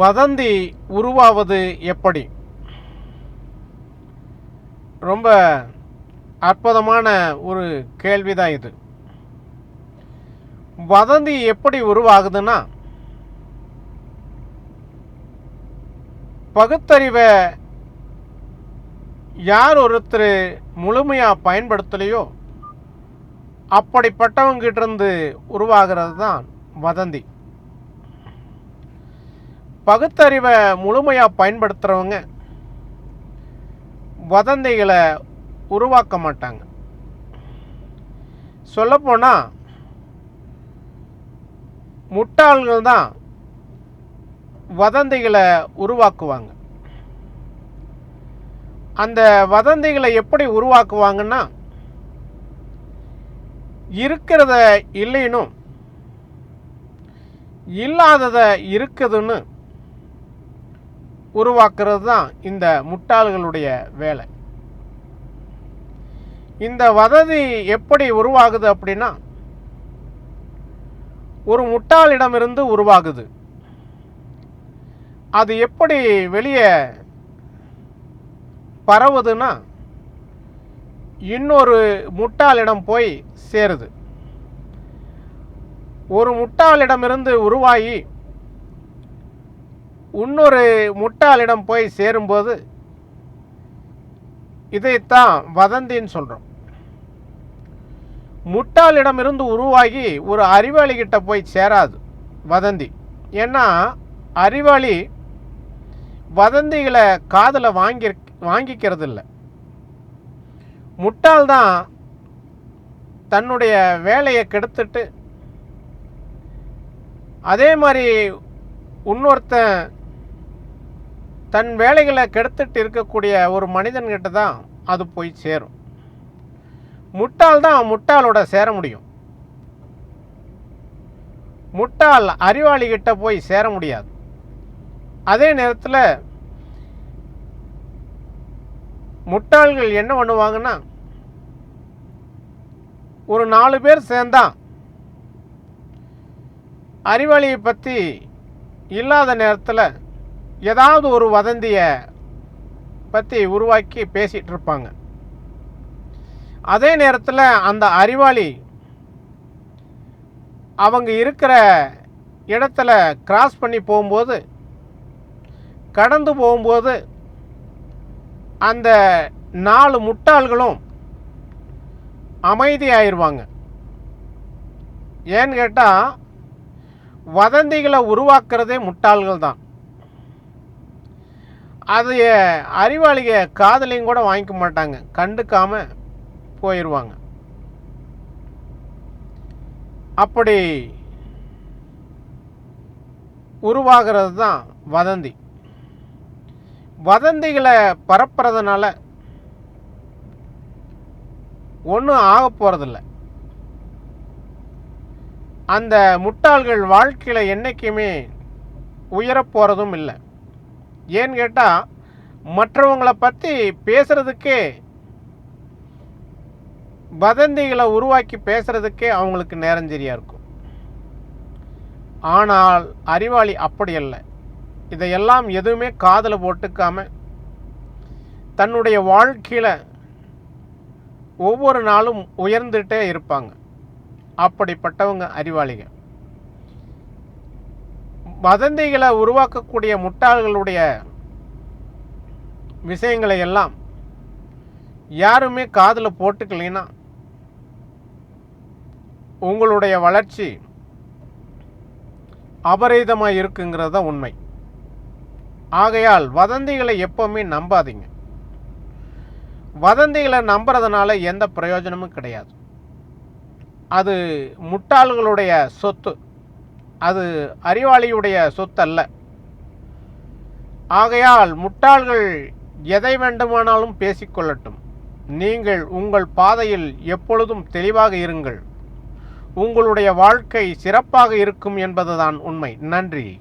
வதந்தி உருவாவது எப்படி? ரொம்ப அற்புதமான ஒரு கேள்விதான் இது. வதந்தி எப்படி உருவாகுதுன்னா பகுத்தறிவை யார் ஒருத்தர் முழுமையாக பயன்படுத்தலையோ அப்படிப்பட்டவங்கிட்டிருந்து உருவாகிறது தான் வதந்தி. பகுத்தறிவை முழுமையாக பயன்படுத்துகிறவங்க வதந்திகளை உருவாக்க மாட்டாங்க. சொல்லப்போனால் முட்டாள்கள் தான் வதந்திகளை உருவாக்குவாங்க. அந்த வதந்திகளை எப்படி உருவாக்குவாங்கன்னா இருக்கிறத இல்லைனும் இல்லாததை இருக்குதுன்னு உருவாக்குறது தான் இந்த முட்டாள்களுடைய வேலை. இந்த வதந்தி எப்படி உருவாகுது அப்படின்னா ஒரு முட்டாளிடமிருந்து உருவாகுது. அது எப்படி வெளியே பரவுதுன்னா இன்னொரு முட்டாளிடம் போய் சேருது. ஒரு முட்டாளிடமிருந்து உருவாகி இன்னொரு முட்டாளிடம் போய் சேரும்போது இதைத்தான் வதந்தின்னு சொல்கிறோம் முட்டாளிடமிருந்து உருவாகி ஒரு அறிவாளிகிட்ட போய் சேராது வதந்தி. ஏன்னா அறிவாளி வதந்திகளை காதில் வாங்கி வாங்கிக்கிறது இல்லை முட்டாள் தான் தன்னுடைய வேலையை கெடுத்துட்டு அதே மாதிரி இன்னொருத்தன் தன் வேலைகளை கெடுத்துட்டு இருக்கக்கூடிய ஒரு மனிதன்கிட்ட தான் அது போய் சேரும். முட்டாள் தான் முட்டாளோட சேர முடியும். முட்டாள் அறிவாளிகிட்ட போய் சேர முடியாது. அதே நேரத்தில் முட்டாள்கள் என்ன பண்ணுவாங்கன்னா ஒரு நாலு பேர் சேர்ந்தா அறிவாளியை பற்றி இல்லாத நேரத்தில் ஏதாவது ஒரு வதந்தியை பற்றி உருவாக்கி பேசிகிட்டு இருப்பாங்க அதே நேரத்தில் அந்த அறிவாளி அவங்க இருக்கிற இடத்துல கிராஸ் பண்ணி போகும்போது கடந்து போகும்போது அந்த நாலு முட்டாள்களும் அமைதியாயிருவாங்க. ஏன்னு கேட்டால் வதந்திகளை உருவாக்குறதே முட்டாள்கள் தான் அதைய அறிவாளிக காதலையும் கூட வாங்கிக்க மாட்டாங்க. கண்டுக்காம போயிடுவாங்க அப்படி உருவாகிறது தான் வதந்தி. வதந்திகளை பரப்புறதுனால ஒன்றும் ஆக போகிறதில்ல அந்த முட்டாள்கள் வாழ்க்கையில் என்றைக்குமே உயரப் போகிறதும் இல்லை. ஏன்னு கேட்டால் மற்றவங்களை பற்றி பேசுகிறதுக்கே வதந்திகளை உருவாக்கி பேசுகிறதுக்கே அவங்களுக்கு நேரம் சரியாக இருக்கும். ஆனால் அறிவாளி அப்படி அல்ல. இதையெல்லாம் எதுவுமே காதில் போட்டுக்காமல் தன்னுடைய வாழ்க்கையில் ஒவ்வொரு நாளும் உயர்ந்துகிட்டே இருப்பாங்க. அப்படிப்பட்டவங்க அறிவாளிகள். வதந்திகளை உருவாக்கக்கூடிய முட்டாள்களுடைய விஷயங்களை எல்லாம் யாருமே காதில் போட்டுக்கலைன்னா உங்களுடைய வளர்ச்சி அபரீதமாக இருக்குங்கிறது தான் உண்மை. ஆகையால் வதந்திகளை எப்போவுமே நம்பாதீங்க. வதந்திகளை நம்புறதுனால எந்த பிரயோஜனமும் கிடையாது. அது முட்டாள்களுடைய சொத்து. அது அறிவாளியுடைய சொத்தல்ல. ஆகையால் முட்டாள்கள் எதை வேண்டுமானாலும் பேசிக்கொள்ளட்டும். நீங்கள் உங்கள் பாதையில் எப்பொழுதும் தெளிவாக இருங்கள். உங்களுடைய வாழ்க்கை சிறப்பாக இருக்கும் என்பதுதான் உண்மை. நன்றி.